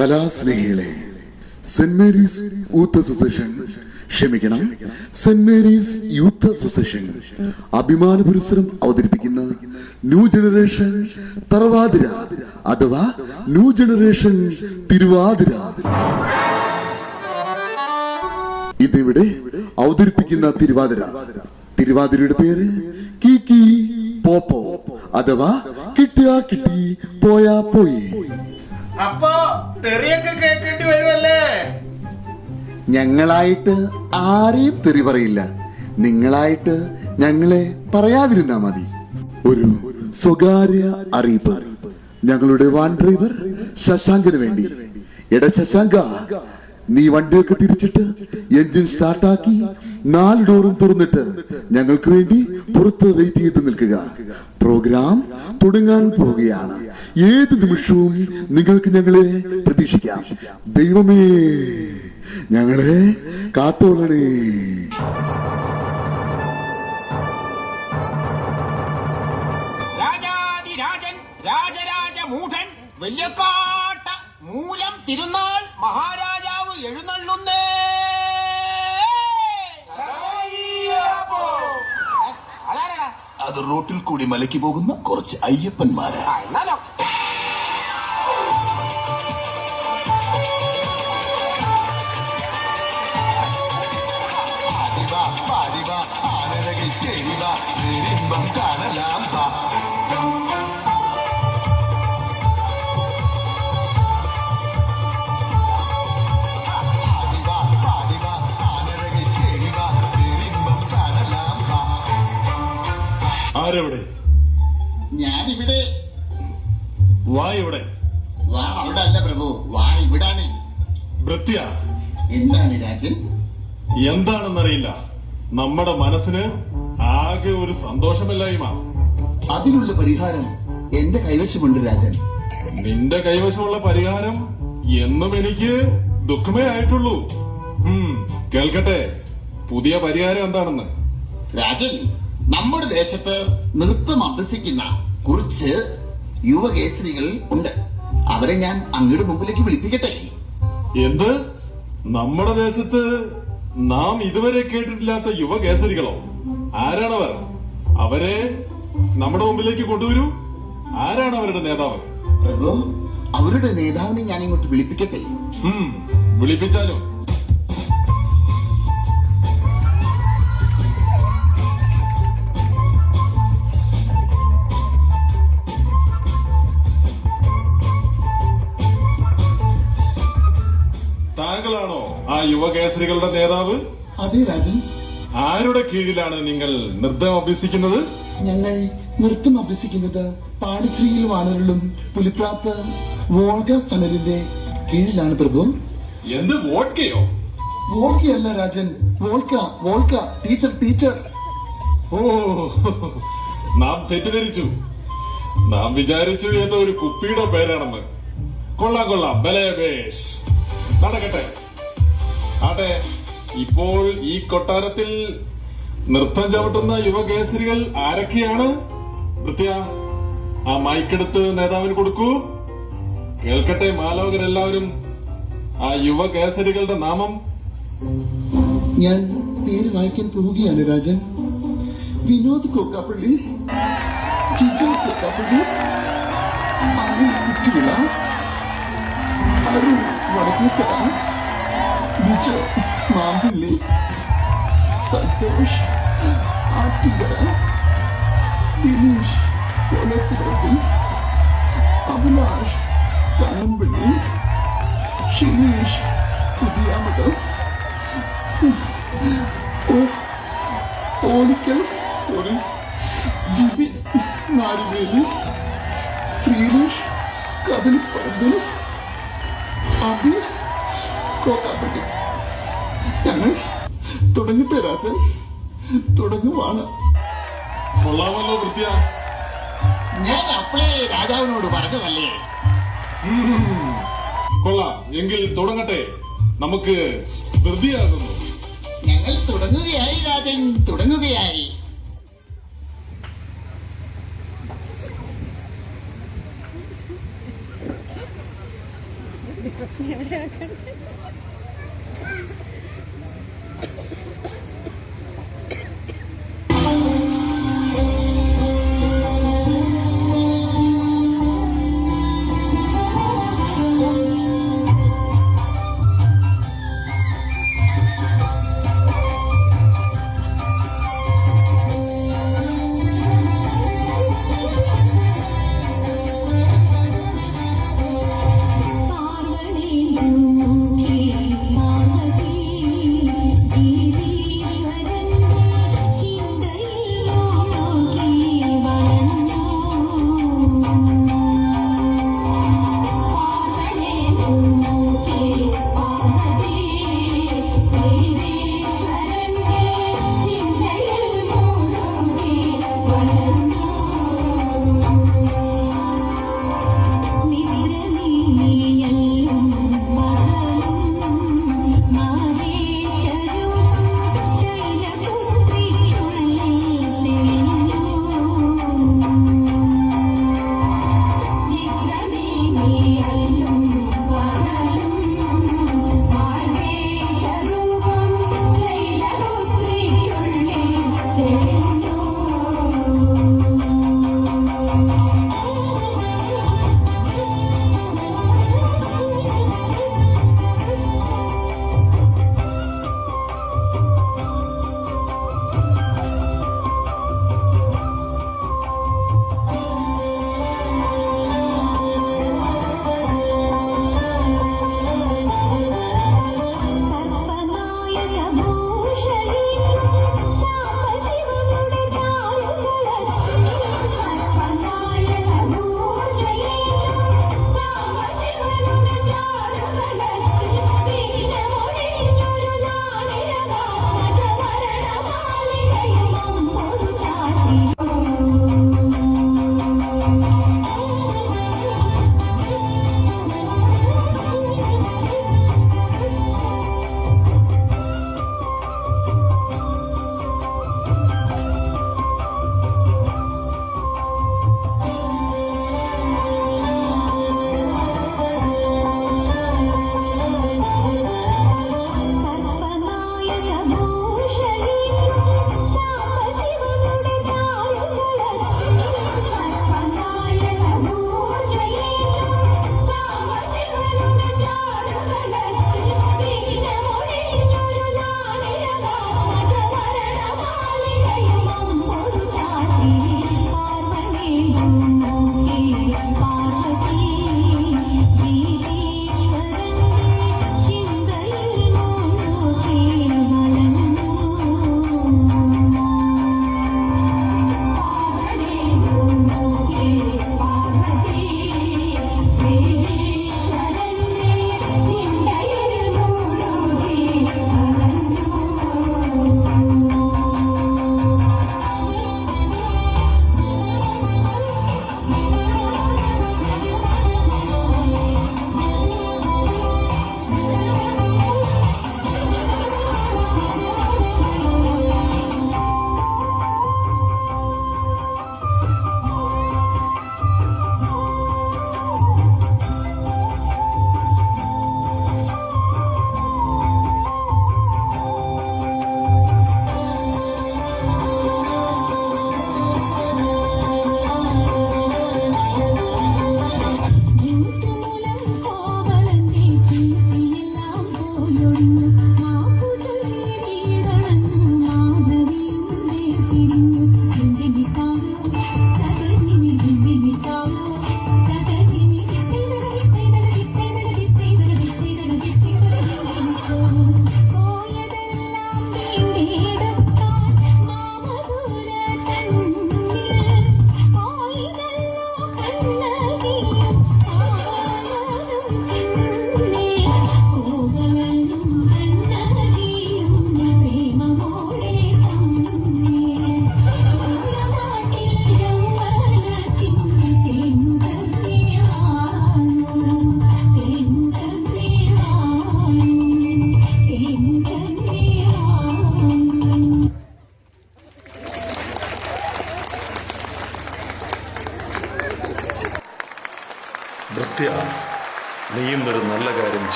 കലാസ്നേഹികളെ Saint Mary's youth association ക്ഷമിക്കണം. Saint Mary's youth association അഭിമാന പുരസ്സരം അവതരിപ്പിക്കുന്ന ന്യൂ ജനറേഷൻ തറവാതിര അഥവാ ന്യൂ ജനറേഷൻ തിരുവാതിര. ഇതിവിടെ അവതരിപ്പിക്കുന്ന തിരുവാതിര. തിരുവാതിരയുടെ പേര് കീക്കി പോപ്പോ അഥവാ കിട്ടിയാ കിട്ടി പോയാ പോയി. അപ്പൊ തെറിയൊക്കെ കേൾക്കേണ്ടി വരുമല്ലേ ഞങ്ങളായിട്ട് ആരെയും തെറി പറയില്ല. നിങ്ങളായിട്ട് ഞങ്ങളെ പറയാതിരുന്നാ മതി. ഒരു സ്വകാര്യ അറിയിപ്പ്. ഞങ്ങളുടെ വാൻ ഡ്രൈവർ ശശാങ്കിന് വേണ്ടി. എടാ ശശാങ്ക നീ വണ്ടിയൊക്കെ തിരിച്ചിട്ട് എഞ്ചിൻ സ്റ്റാർട്ടാക്കി നാല് ഡോറും തുറന്നിട്ട് ഞങ്ങൾക്ക് വേണ്ടി പുറത്ത് വെയിറ്റ് ചെയ്ത് നിൽക്കുക. പ്രോഗ്രാം തുടങ്ങാൻ പോവുകയാണ്. ഏത് നിമിഷവും നിങ്ങൾക്ക് ഞങ്ങളെ പ്രതീക്ഷിക്കാം. ദൈവമേ ഞങ്ങളെ കാത്തോളണേ. രാജരാജ മൂഢൻ വെല്യക്കാട്ട മൂലം തിരുനാൾ മഹാരാജാവ് എഴുന്നള്ളുന്നേ. അത് റോട്ടിൽ കൂടി മലയ്ക്ക് പോകുന്ന കുറച്ച് അയ്യപ്പന്മാരാ. എന്നാലോ. ആരെവിടെ? ഞാനിവിടെ. വാ ഇവിടെ. വാ അവിടെ അല്ല പ്രഭു. വാ ഇവിടാണ്. ഭൃത്യ എന്താണ് രാജൻ? എന്താണെന്നറിയില്ല. നമ്മുടെ മനസ്സിന് ആകെ ഒരു സന്തോഷമില്ലായ്മ. അതിനുള്ള പരിഹാരം എന്റെ കൈവശമുണ്ട് രാജൻ. നിന്റെ കൈവശമുള്ള പരിഹാരം എന്നും എനിക്ക് ദുഃഖമേ ആയിട്ടുള്ളൂ. കേൾക്കട്ടെ. പുതിയ പരിഹാരം എന്താണെന്ന്? രാജൻ നമ്മുടെ ദേശത്ത് നൃത്തം അഭ്യസിക്കുന്ന കുറച്ച് യുവകേസരികൾ ഉണ്ട്. അവരെ ഞാൻ അങ്ങയുടെ മുമ്പിലേക്ക് വിളിപ്പിക്കട്ടെ? എന്ത്? നമ്മുടെ ദേശത്ത് നാം ഇതുവരെ കേട്ടിട്ടില്ലാത്ത യുവകേസരികളോ ആരാണവർ? അവരെ നമ്മുടെ മുമ്പിലേക്ക് കൊണ്ടുവരൂ. ആരാണ് അവരുടെ നേതാവ്? പ്രഭു അവരുടെ നേതാവിനെ ഞാൻ ഇങ്ങോട്ട് വിളിപ്പിക്കട്ടെ? വിളിപ്പിച്ചാലോ വിളിപ്പിച്ചാലും. യുവകേസരികളുടെ നേതാവ്? അതെ രാജൻ. ആരുടെ കീഴിലാണ് നിങ്ങൾ നൃത്തം അഭ്യസിക്കുന്നത്? ഞങ്ങൾ നൃത്തം അഭ്യസിക്കുന്നത് പാടിശ്രീയിൽ വാണരുളും പുലിപ്രാത്ത് വോൾഗ സനലിന്റെ കീഴിലാണ് പ്രഭു. എന്ത് വോൾക്കയോ? വോൾക്കയല്ല Rajan. Volga Volga. Teacher teacher. ഓ നാം തെറ്റിദ്ധരിച്ചു. നാം വിചാരിച്ചു ഏതോ ഒരു കുപ്പിയുടെ പേരാണെന്ന്. കൊള്ളാം കൊള്ളാം. ബലേ ബേഷ് നടക്കട്ടെ. ആട്ടെ ഇപ്പോൾ ഈ കൊട്ടാരത്തിൽ നൃത്തം ചവിട്ടുന്ന യുവകേസരികൾ ആരൊക്കെയാണ്? വൃത്യ ആ മൈക്കെടുത്ത് നേതാവിന് കൊടുക്കൂ. കേൾക്കട്ടെ മാലോകരെല്ലാവരും ആ യുവകേസരികളുടെ നാമം. ഞാൻ പേര് വായിക്കാൻ പോവുകയാണ് രാജൻ. വിനോദ് കൊക്കാപ്പള്ളി ജിജു കൊക്കാപ്പള്ളി അരുൺ കുറ്റിവിള അരുൺ വടക്കേത്തറ വിജോ മാമ്പിള്ളി സന്തോഷ് ആറ്റുകര ബിനീഷ് കൊലത്തിറപ്പിൽ അഭിലാഷ് കണ്ണമ്പള്ളി ഷിനീഷ് പുതിയാമഠം ഓലിക്കൽ സോറി ജിബി നാരിവേലി ശ്രീലേഷ് കദലിപ്പറമ്പിൽ അബി കോക്കാപ്പട്ടി ഞങ്ങൾ തുടങ്ങട്ടെ രാജൻ. തുടങ്ങുവാണ്. കൊള്ളാമല്ലോ വൃത്യ ഞാൻ അപ്പളേ രാജാവിനോട് പറഞ്ഞതല്ലേ? കൊള്ളാം. എങ്കിൽ തുടങ്ങട്ടെ. നമുക്ക് ധൃതിയാകുന്നു ഞങ്ങൾ തുടങ്ങുകയായി രാജൻ. തുടങ്ങുകയായി. ഭൃത്യ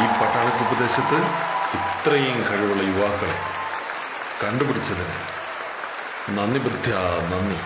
ഈ പട്ടാളത്ത് പ്രദേശത്ത് ഇത്രയും കഴിവുള്ള യുവാക്കളെ കണ്ടുപിടിച്ചതിന് നന്ദി ബുദ്ധ്യ നന്ദി.